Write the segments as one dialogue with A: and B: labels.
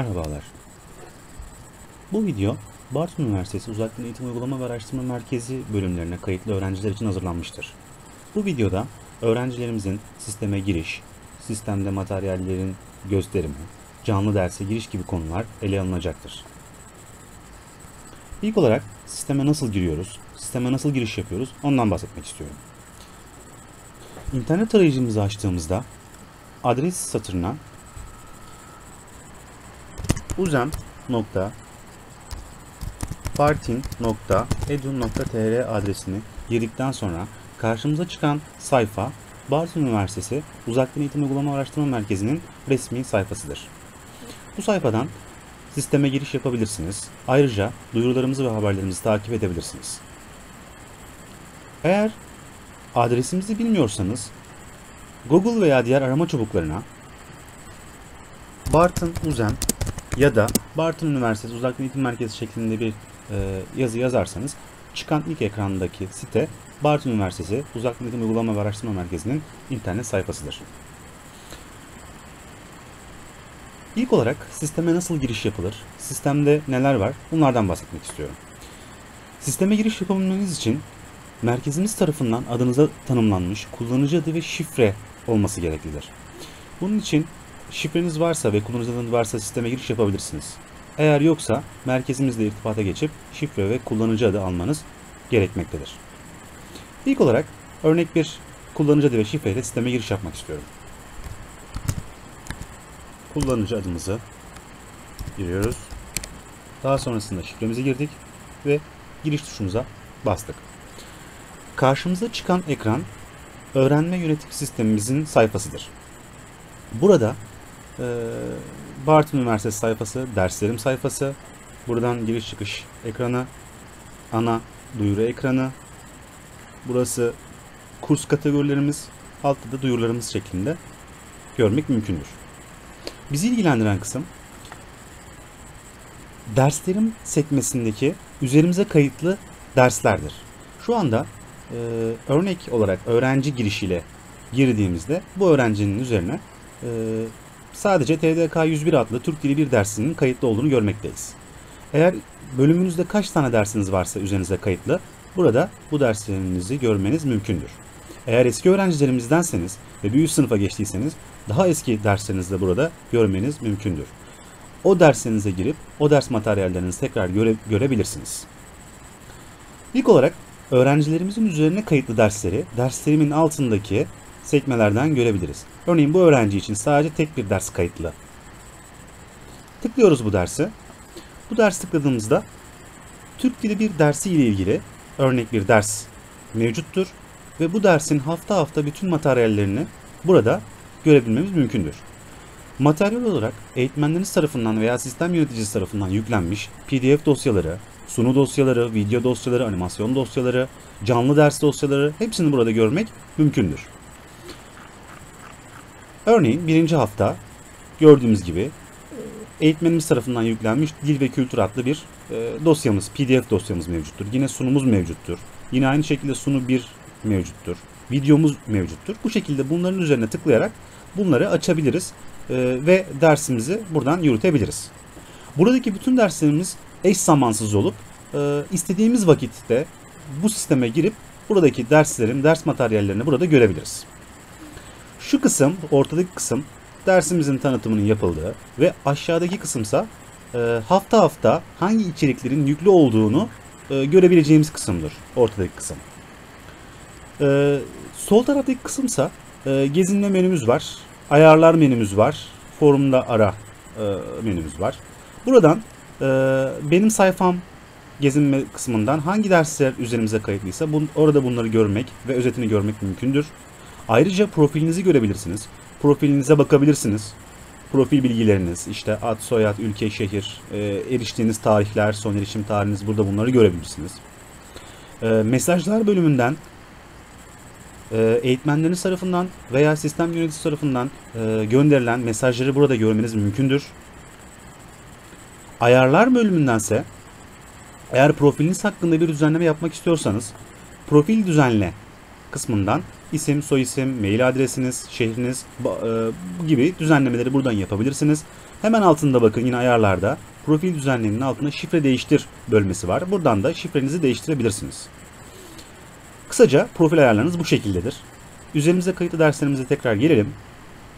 A: Merhabalar. Bu video Bartın Üniversitesi Uzaktan Eğitim Uygulama ve Araştırma Merkezi bölümlerine kayıtlı öğrenciler için hazırlanmıştır. Bu videoda öğrencilerimizin sisteme giriş, sistemde materyallerin gösterimi, canlı derse giriş gibi konular ele alınacaktır. İlk olarak sisteme nasıl giriyoruz, sisteme nasıl giriş yapıyoruz ondan bahsetmek istiyorum. İnternet arayüzümüzü açtığımızda adres satırına uzem.partin.edu.tr adresini girdikten sonra karşımıza çıkan sayfa Bartın Üniversitesi Uzaktan Eğitim Uygulama Araştırma Merkezi'nin resmi sayfasıdır. Bu sayfadan sisteme giriş yapabilirsiniz. Ayrıca duyurularımızı ve haberlerimizi takip edebilirsiniz. Eğer adresimizi bilmiyorsanız Google veya diğer arama çubuklarına Bartın Uzem ya da Bartın Üniversitesi Uzaktan Eğitim Merkezi şeklinde bir e, yazı yazarsanız çıkan ilk ekrandaki site Bartın Üniversitesi Uzaktan Eğitim Uygulama ve Araştırma Merkezi'nin internet sayfasıdır. İlk olarak sisteme nasıl giriş yapılır, sistemde neler var bunlardan bahsetmek istiyorum. Sisteme giriş yapabilmeniz için merkezimiz tarafından adınıza tanımlanmış kullanıcı adı ve şifre olması gereklidir. Bunun için şifreniz varsa ve kullanıcı adınız varsa sisteme giriş yapabilirsiniz. Eğer yoksa merkezimizle irtibata geçip şifre ve kullanıcı adı almanız gerekmektedir. İlk olarak örnek bir kullanıcı adı ve şifre ile sisteme giriş yapmak istiyorum. Kullanıcı adımızı giriyoruz. Daha sonrasında şifremizi girdik ve giriş tuşumuza bastık. Karşımıza çıkan ekran öğrenme yönetim sistemimizin sayfasıdır. Burada e, Bartın Üniversitesi sayfası, derslerim sayfası, buradan giriş çıkış ekranı, ana duyuru ekranı, burası kurs kategorilerimiz, altta da duyurularımız şeklinde görmek mümkündür. Bizi ilgilendiren kısım derslerim sekmesindeki üzerimize kayıtlı derslerdir. Şu anda e, örnek olarak öğrenci girişiyle girdiğimizde bu öğrencinin üzerine e, sadece TDK 101 adlı Türk Dili 1 dersinin kayıtlı olduğunu görmekteyiz. Eğer bölümünüzde kaç tane dersiniz varsa üzerinize kayıtlı, burada bu derslerinizi görmeniz mümkündür. Eğer eski öğrencilerimizdenseniz ve üst sınıfa geçtiyseniz daha eski derslerinizi de burada görmeniz mümkündür. O derslerinize girip o ders materyallerinizi tekrar göre, görebilirsiniz. İlk olarak öğrencilerimizin üzerine kayıtlı dersleri derslerimin altındaki sekmelerden görebiliriz. Örneğin bu öğrenci için sadece tek bir ders kayıtlı. Tıklıyoruz bu dersi. Bu ders tıkladığımızda Türk Dili bir dersi ile ilgili örnek bir ders mevcuttur ve bu dersin hafta hafta bütün materyallerini burada görebilmemiz mümkündür. Materyal olarak eğitmenleriniz tarafından veya sistem yöneticisi tarafından yüklenmiş PDF dosyaları, sunu dosyaları, video dosyaları, animasyon dosyaları, canlı ders dosyaları hepsini burada görmek mümkündür. Örneğin birinci hafta gördüğümüz gibi eğitmenimiz tarafından yüklenmiş dil ve kültür adlı bir e, dosyamız, PDF dosyamız mevcuttur. Yine sunumuz mevcuttur. Yine aynı şekilde sunu 1 mevcuttur. Videomuz mevcuttur. Bu şekilde bunların üzerine tıklayarak bunları açabiliriz e, ve dersimizi buradan yürütebiliriz. Buradaki bütün derslerimiz eş zamansız olup e, istediğimiz vakitte bu sisteme girip buradaki derslerin, ders materyallerini burada görebiliriz. Şu kısım, ortadaki kısım dersimizin tanıtımının yapıldığı ve aşağıdaki kısımsa e, hafta hafta hangi içeriklerin yüklü olduğunu e, görebileceğimiz kısımdır. Ortadaki kısım. E, sol taraftaki kısımsa e, gezinme menümüz var. Ayarlar menümüz var. Forumda ara e, menümüz var. Buradan benim sayfam gezinme kısmından hangi dersler üzerimize kayıtlıysa orada bunları görmek ve özetini görmek mümkündür. Ayrıca profilinizi görebilirsiniz. Profilinize bakabilirsiniz. Profil bilgileriniz, işte ad, soyad, ülke, şehir, e, eriştiğiniz tarihler, son erişim tarihiniz burada bunları görebilirsiniz. E, mesajlar bölümünden e, eğitmenleriniz tarafından veya sistem yöneticisi tarafından e, gönderilen mesajları burada görmeniz mümkündür. Ayarlar bölümündense eğer profiliniz hakkında bir düzenleme yapmak istiyorsanız profil düzenle kısmından isim, soyisim, mail adresiniz, şehriniz e, gibi düzenlemeleri buradan yapabilirsiniz. Hemen altında bakın yine ayarlarda profil düzenlemenin altında şifre değiştir bölmesi var. Buradan da şifrenizi değiştirebilirsiniz. Kısaca profil ayarlarınız bu şekildedir. Üzerimize kayıtlı derslerimize tekrar gelelim.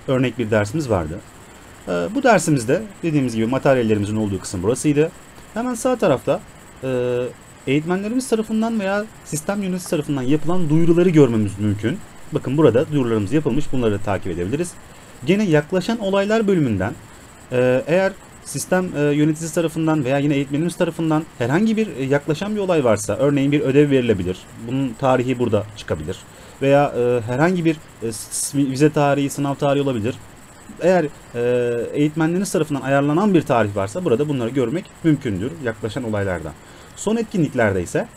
A: Örnek bir dersimiz vardı. Ee, bu dersimizde dediğimiz gibi materyallerimizin olduğu kısım burasıydı. Hemen sağ tarafta e, eğitmenlerimiz tarafından veya sistem yöneticisi tarafından yapılan duyuruları görmemiz mümkün. Bakın burada duyurularımız yapılmış. Bunları takip edebiliriz. Gene yaklaşan olaylar bölümünden e, eğer sistem e, yöneticisi tarafından veya yine eğitmenimiz tarafından herhangi bir e, yaklaşan bir olay varsa, örneğin bir ödev verilebilir. Bunun tarihi burada çıkabilir. Veya herhangi bir vize tarihi, sınav tarihi olabilir. Eğer eğitmenleriniz tarafından ayarlanan bir tarih varsa burada bunları görmek mümkündür yaklaşan olaylardan. Son etkinliklerde ise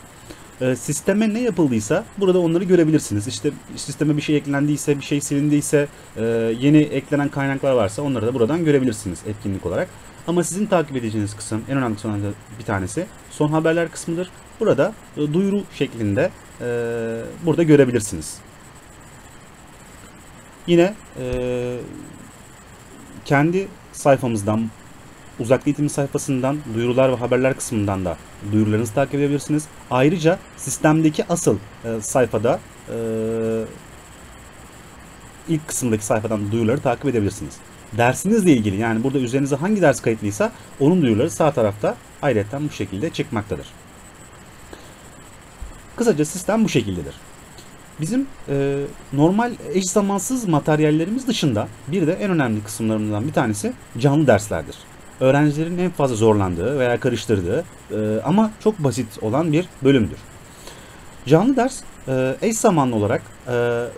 A: e, sisteme ne yapıldıysa burada onları görebilirsiniz. İşte sisteme bir şey eklendiyse, bir şey silindiyse, e, yeni eklenen kaynaklar varsa onları da buradan görebilirsiniz etkinlik olarak. Ama sizin takip edeceğiniz kısım en önemli kısımlardan bir tanesi son haberler kısmıdır. Burada e, duyuru şeklinde burada görebilirsiniz. Yine kendi sayfamızdan uzak eğitim sayfasından duyurular ve haberler kısmından da duyurularınızı takip edebilirsiniz. Ayrıca sistemdeki asıl e, sayfada e, ilk kısımdaki sayfadan duyuruları takip edebilirsiniz. Dersinizle ilgili yani burada üzerinize hangi ders kayıtlıysa onun duyuruları sağ tarafta ayrıca bu şekilde çıkmaktadır. Kısaca sistem bu şekildedir. Bizim e, normal eş zamansız materyallerimiz dışında bir de en önemli kısımlarımızdan bir tanesi canlı derslerdir. Öğrencilerin en fazla zorlandığı veya karıştırdığı e, ama çok basit olan bir bölümdür. Canlı ders e, eş zamanlı olarak e,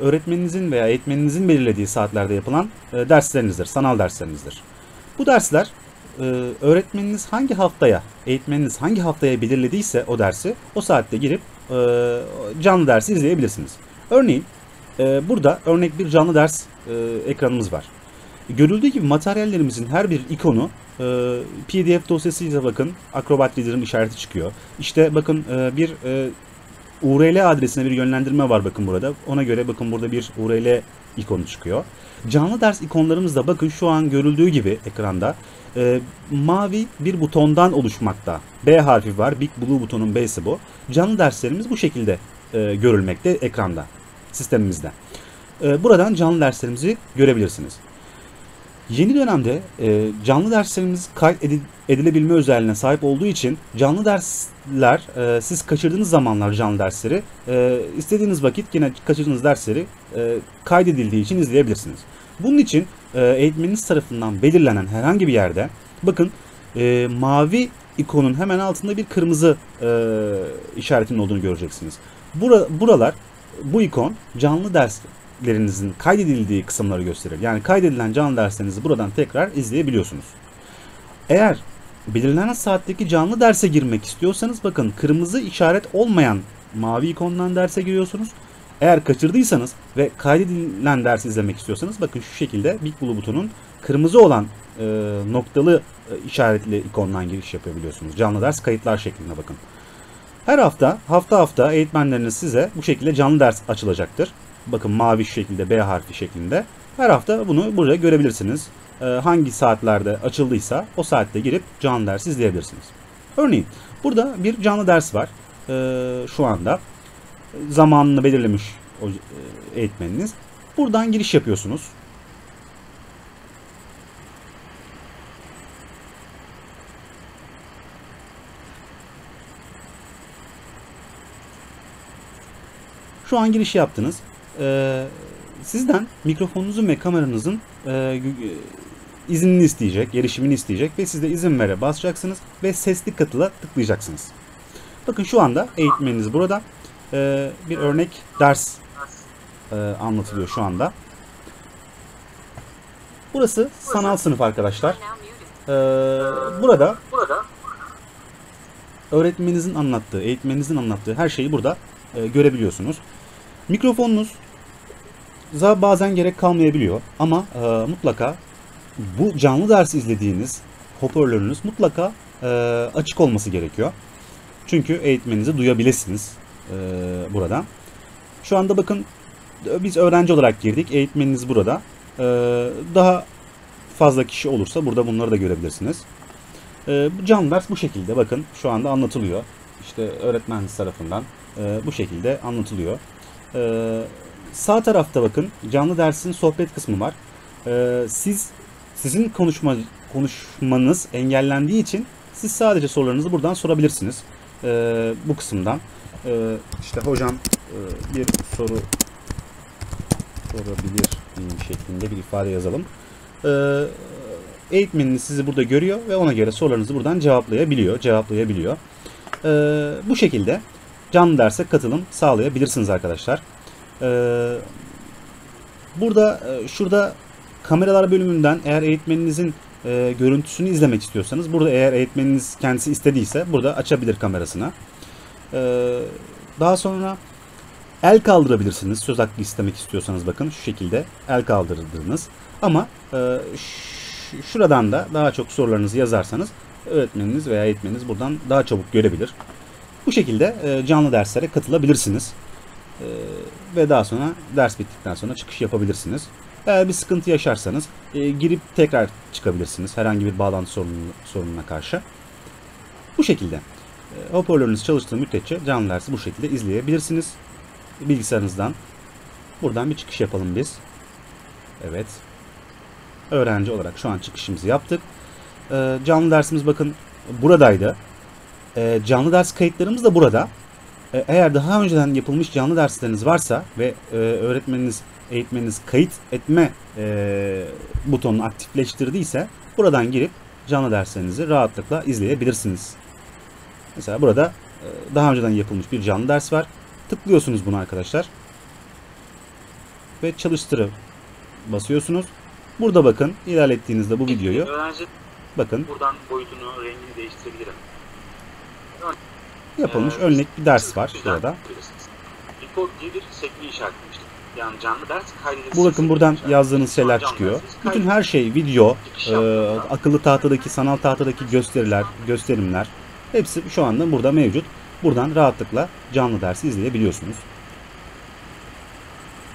A: öğretmeninizin veya eğitmeninizin belirlediği saatlerde yapılan derslerinizdir, sanal derslerinizdir. Bu dersler öğretmeniniz hangi haftaya, eğitmeniniz hangi haftaya belirlediyse o dersi o saatte girip canlı dersi izleyebilirsiniz. Örneğin burada örnek bir canlı ders ekranımız var. Görüldüğü gibi materyallerimizin her bir ikonu e, PDF dosyasıyla bakın Acrobat Reader'ın işareti çıkıyor. İşte bakın e, bir e, URL adresine bir yönlendirme var bakın burada. Ona göre bakın burada bir URL ikonu çıkıyor. Canlı ders ikonlarımız da bakın şu an görüldüğü gibi ekranda e, mavi bir butondan oluşmakta. B harfi var. Big Blue butonun B'si bu. Canlı derslerimiz bu şekilde e, görülmekte ekranda sistemimizde. E, buradan canlı derslerimizi görebilirsiniz. Yeni dönemde e, canlı derslerimiz kayıt edi- edilebilme özelliğine sahip olduğu için canlı dersler e, siz kaçırdığınız zamanlar canlı dersleri e, istediğiniz vakit yine kaçırdığınız dersleri e, kaydedildiği için izleyebilirsiniz. Bunun için e, eğitmeniniz tarafından belirlenen herhangi bir yerde bakın e, mavi ikonun hemen altında bir kırmızı e, işaretinin olduğunu göreceksiniz. Bura, buralar bu ikon canlı derslerinizin kaydedildiği kısımları gösterir. Yani kaydedilen canlı derslerinizi buradan tekrar izleyebiliyorsunuz. Eğer belirlenen saatteki canlı derse girmek istiyorsanız bakın kırmızı işaret olmayan mavi ikondan derse giriyorsunuz. Eğer kaçırdıysanız ve kaydedilen dersi izlemek istiyorsanız bakın şu şekilde Big Blue butonun kırmızı olan e, noktalı e, işaretli ikondan giriş yapabiliyorsunuz. Canlı ders kayıtlar şeklinde bakın. Her hafta hafta hafta eğitmenleriniz size bu şekilde canlı ders açılacaktır. Bakın mavi şekilde B harfi şeklinde. Her hafta bunu burada görebilirsiniz. Ee, hangi saatlerde açıldıysa o saatte girip canlı ders izleyebilirsiniz. Örneğin burada bir canlı ders var ee, şu anda. Zamanını belirlemiş e, eğitmeniniz. Buradan giriş yapıyorsunuz. Şu an giriş yaptınız. Ee, sizden mikrofonunuzun ve kameranızın e, e, iznini isteyecek, erişimini isteyecek ve siz de izin vere basacaksınız ve sesli katıla tıklayacaksınız. Bakın şu anda eğitmeniniz burada. Ee, bir örnek ders e, anlatılıyor şu anda. Burası sanal sınıf arkadaşlar. Ee, burada öğretmeninizin anlattığı, eğitmeninizin anlattığı her şeyi burada e, görebiliyorsunuz. Mikrofonunuz za bazen gerek kalmayabiliyor ama e, mutlaka bu canlı dersi izlediğiniz hoparlörünüz mutlaka e, açık olması gerekiyor. Çünkü eğitmeninizi duyabilirsiniz e, buradan. Şu anda bakın Biz öğrenci olarak girdik. Eğitmeniniz burada. Ee, daha fazla kişi olursa burada bunları da görebilirsiniz. Bu canlı ders bu şekilde bakın şu anda anlatılıyor. İşte öğretmeniniz tarafından e, bu şekilde anlatılıyor. Ee, sağ tarafta bakın canlı dersin sohbet kısmı var. Ee, siz sizin konuşma konuşmanız engellendiği için siz sadece sorularınızı buradan sorabilirsiniz. Ee, bu kısımdan. Ee, işte hocam e, bir soru sorabilir şeklinde bir ifade yazalım. Ee, eğitmeniniz sizi burada görüyor ve ona göre sorularınızı buradan cevaplayabiliyor, cevaplayabiliyor. Ee, bu şekilde canlı derse katılım sağlayabilirsiniz arkadaşlar. Ee, burada e, şurada kameralar bölümünden eğer eğitmeninizin e, görüntüsünü izlemek istiyorsanız burada eğer eğitmeniniz kendisi istediyse burada açabilir kamerasını. Ee, daha sonra el kaldırabilirsiniz. Söz hakkı istemek istiyorsanız bakın şu şekilde el kaldırdınız. Ama e, şuradan da daha çok sorularınızı yazarsanız öğretmeniniz veya eğitmeniniz buradan daha çabuk görebilir. Bu şekilde canlı derslere katılabilirsiniz. E, ve daha sonra ders bittikten sonra çıkış yapabilirsiniz. Eğer bir sıkıntı yaşarsanız e, girip tekrar çıkabilirsiniz herhangi bir bağlantı sorununa, sorununa karşı. Bu şekilde. E, hoparlörünüz çalıştığı müddetçe canlı dersi bu şekilde izleyebilirsiniz. Bilgisayarınızdan. Buradan bir çıkış yapalım biz. Evet. Öğrenci olarak şu an çıkışımızı yaptık. E, canlı dersimiz bakın buradaydı. E, canlı ders kayıtlarımız da burada. E, eğer daha önceden yapılmış canlı dersleriniz varsa ve e, öğretmeniniz, eğitmeniniz kayıt etme e, butonunu aktifleştirdiyse buradan girip canlı derslerinizi rahatlıkla izleyebilirsiniz. Mesela burada e, daha önceden yapılmış bir canlı ders var. Tıklıyorsunuz bunu arkadaşlar. Ve çalıştırı basıyorsunuz. Burada bakın ilerlettiğinizde bu videoyu
B: Öğrenci
A: bakın
B: buradan boyutunu, rengini değiştirebilirim.
A: Yapılmış
B: Ee,
A: örnek bir ders var burada.
B: Report diye bir sekme işaretlemiştim. Yani canlı ders kaydedilsin.
A: Bu bakın buradan yazdığınız şeyler çıkıyor. Bütün her şey video, e, akıllı tahtadaki, sanal tahtadaki gösteriler, gösterimler hepsi şu anda burada mevcut. Buradan rahatlıkla canlı dersi izleyebiliyorsunuz.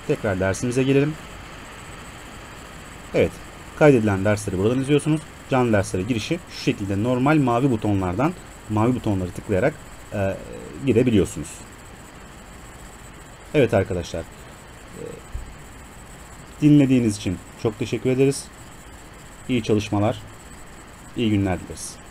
A: Tekrar dersimize gelelim. Evet, kaydedilen dersleri buradan izliyorsunuz. Canlı derslere girişi şu şekilde normal mavi butonlardan mavi butonları tıklayarak e, girebiliyorsunuz. Evet arkadaşlar. e, dinlediğiniz için çok teşekkür ederiz. İyi çalışmalar, iyi günler dileriz.